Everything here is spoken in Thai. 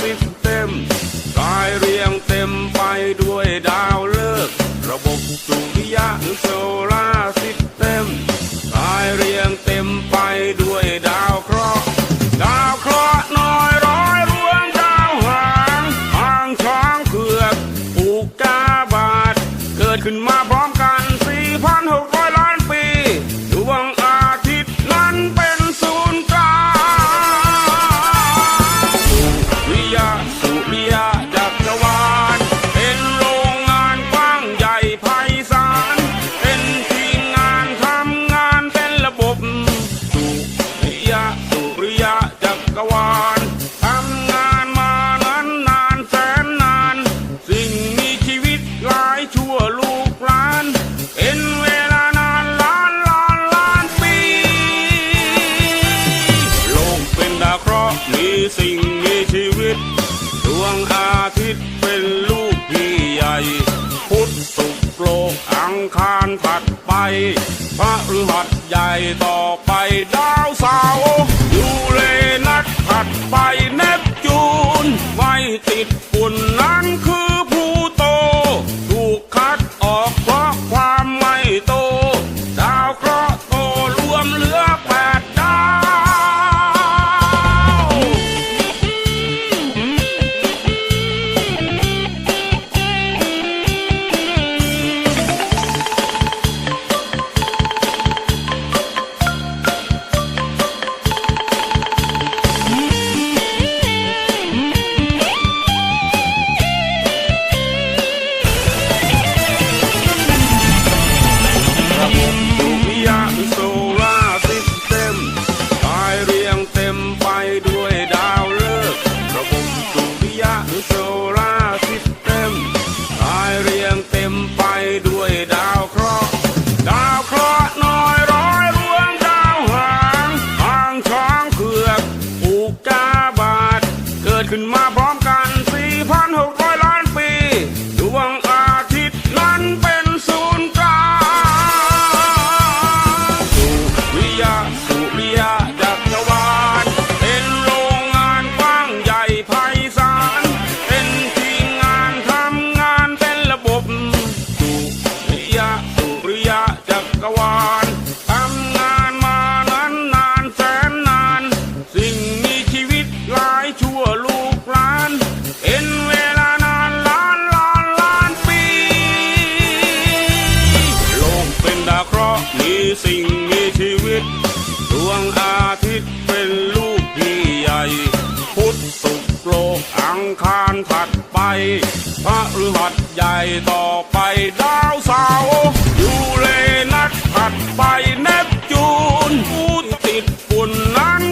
ซิสเต็มกายเรียงเต็มไปด้วยดาวเลิก ระบบสุริยะโซลา กวาลทำงานมานานนานแสนนาน สิ่งมีชีวิตหลายชั่วลูกหลาน เป็นเวลานานล้านล้านล้านปี โลกเป็นดาวเคราะห์มีสิ่งมีชีวิต ดวงอาทิตย์เป็นลูกพี่ใหญ่ พุธศุกร์โลกอังคารถัดไป พระฤหัสใหญ่ต่อไปดาว ไปเนบจูน ไม่ติดฝุ่นนั้น ขึ้นมาพร้อมกัน 4,600 ล้านปีดวงอาทิตย์นั้นเป็นศูนย์กลางสุริยะสุริยะจักรวาลเป็นโรงงานกว้างใหญ่ไพศาลเป็นทีมงานทำงานเป็นระบบสุริยะสุริยะจักรวาลทำงานมานานนานแสนนาน สิ่งมีชีวิตหลายชั่ว มีสิ่งมีชีวิต ดวงอาทิตย์เป็นลูกที่ใหญ่ พุทธสุกโลกอังคารถัดไป พระฤหัสใหญ่ต่อไปดาวเสาร์ยูเลนัสถัดไปเนปจูนผู้ติดฝุ่นนั้น